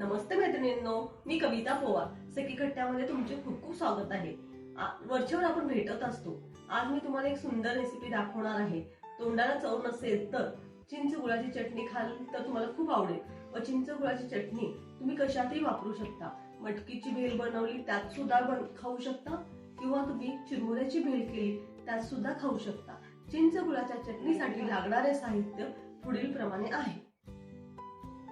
नमस्ते मैत्रिणींनो मी कविता पोवार सखी खट्ट्यामध्ये तुमचे खूप खूप स्वागत आहे. वरच्यावर आपण भेटत असतो. आज मी तुम्हाला एक सुंदर रेसिपी दाखवणार आहे. तोंडाला चव नसेल तर चिंच गुळाची चटणी खाल तर तुम्हाला खूप आवडेल. व चिंच गुळाची चटणी तुम्ही कशातही वापरू शकता. मटकीची भेल बनवली त्यात सुद्धा बन खाऊ शकता. किंवा तुम्ही चिरमुऱ्याची भेल केली त्यात सुद्धा खाऊ शकता. चिंच गुळाच्या चटणीसाठी लागणारे साहित्य पुढील प्रमाणे आहे.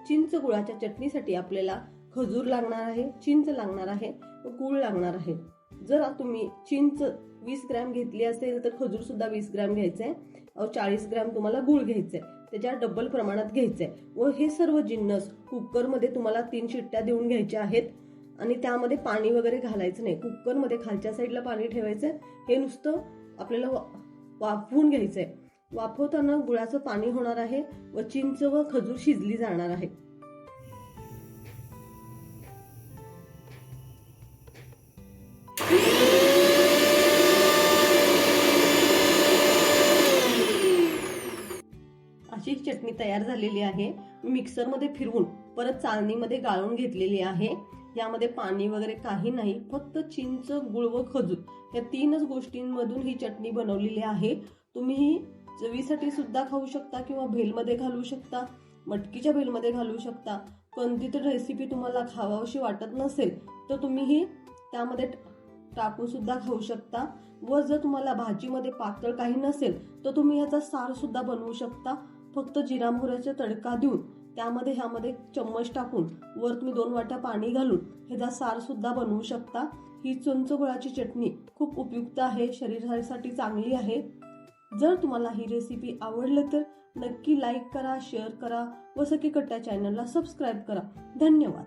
चिंच गुळाच्या चटणीसाठी आपल्याला खजूर लागणार आहे चिंच लागणार आहे व गुळ लागणार आहे. जर तुम्ही चिंच वीस ग्रॅम घेतली असेल तर खजूर सुद्धा वीस ग्रॅम घ्यायचं आहे. चाळीस ग्रॅम तुम्हाला गुळ घ्यायचं आहे. त्याच्या डबल प्रमाणात घ्यायचं आहे. व हे सर्व जिन्नस कुकरमध्ये तुम्हाला तीन शिट्ट्या देऊन घ्यायच्या आहेत. आणि त्यामध्ये पाणी वगैरे घालायचं नाही. कुकरमध्ये खालच्या साईडला पाणी ठेवायचं हे नुसतं आपल्याला वा- वाफवून आहे. वाफवताना गुळाचं पाणी होणार आहे व चिंच व खजूर शिजली जाणार आहे. चटणी तयार झालेली आहे. मिक्सरमध्ये फिरवून परत चाळणीमध्ये गाळून घेतलेली आहे. यामध्ये पाणी वगैरे काही नाही फक्त चिंच गुळ व खजूर या तीनच गोष्टींमधून ही चटणी बनवलेली आहे. तुम्ही ही चवीसाठी सुद्धा खाऊ शकता किंवा भेलमध्ये घालू शकता मटकीच्या भेलमध्ये घालू शकता. कोणती तर रेसिपी तुम्हाला खावाशी वाटत नसेल तर तुम्ही ही त्यामध्ये टाकून सुद्धा खाऊ शकता. व जर तुम्हाला भाजीमध्ये पातळ काही नसेल तर तुम्ही याचा सार सुद्धा बनवू शकता. फक्त जिरा मोहऱ्याचा तडका देऊन त्यामध्ये ह्यामध्ये चम्मच टाकून वर तुम्ही दोन वाट्या पाणी घालून ह्याचा सार सुद्धा बनवू शकता. ही चुंच गुळाची चटणी खूप उपयुक्त आहे शरीरासाठी चांगली आहे. जर तुम्हाला ही रेसिपी आवडलं तर नक्की लाईक करा शेअर करा व सखी कट्ट्या चॅनलला सबस्क्राईब करा. धन्यवाद.